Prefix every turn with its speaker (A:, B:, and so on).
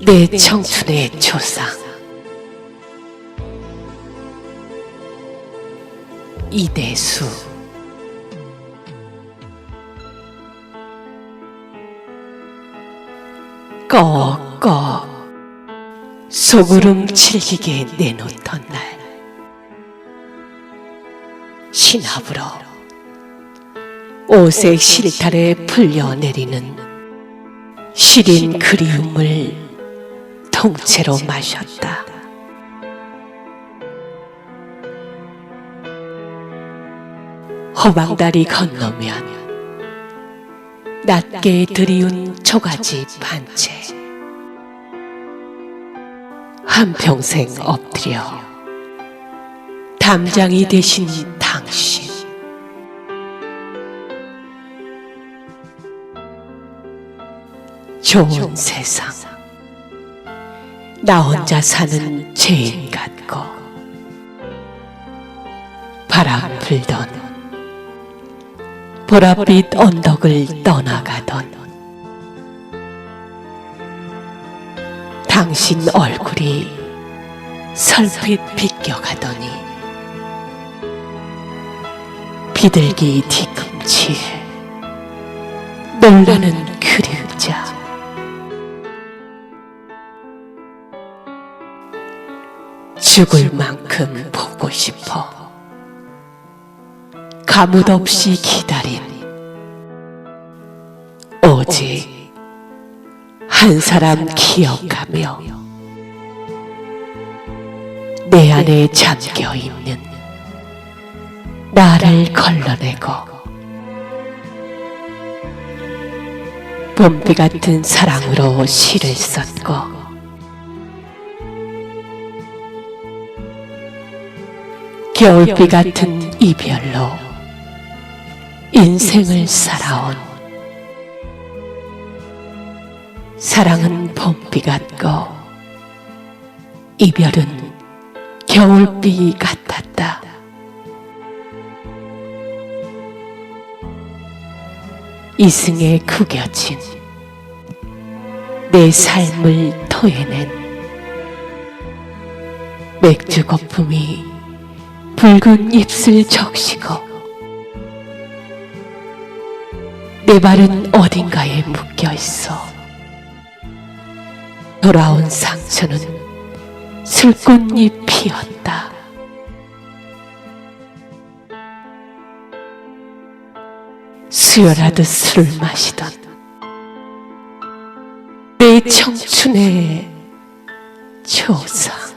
A: 내 청춘의 조상. 이대수. 꺼꺼. 소구름 칠기게 내놓던 날. 신압으로 오색 실타래 풀려 내리는 시린 그리움을 통째로 마셨다. 허방다리 건너면 낮게 들이운 초가지 반채 한평생 엎드려 담장이 되신. 당신. 좋은 세상 나 혼자 사는 죄인 같고 바람 불던 보랏빛 언덕을 떠나가던 당신 얼굴이 설핏 비껴가더니 비둘기 뒤꿈치에 놀라는 그림 죽을 만큼 보고 싶어. 가뭇 없이 기다린 오직 한 사람 기억하며 내 안에 잠겨 있는 나를 걸러내고 봄비 같은 사랑으로 시를 썼고 겨울비 같은 이별로 인생을 살아온 사랑은 봄비 같고 이별은 겨울비 같았다. 이승에 구겨진 내 삶을 토해낸 맥주 거품이 붉은 입술 적시고 내 발은 어딘가에 묶여 있어 돌아온 상처는 술꽃잎 피었다. 수혈하듯 술을 마시던 내 청춘의 조상.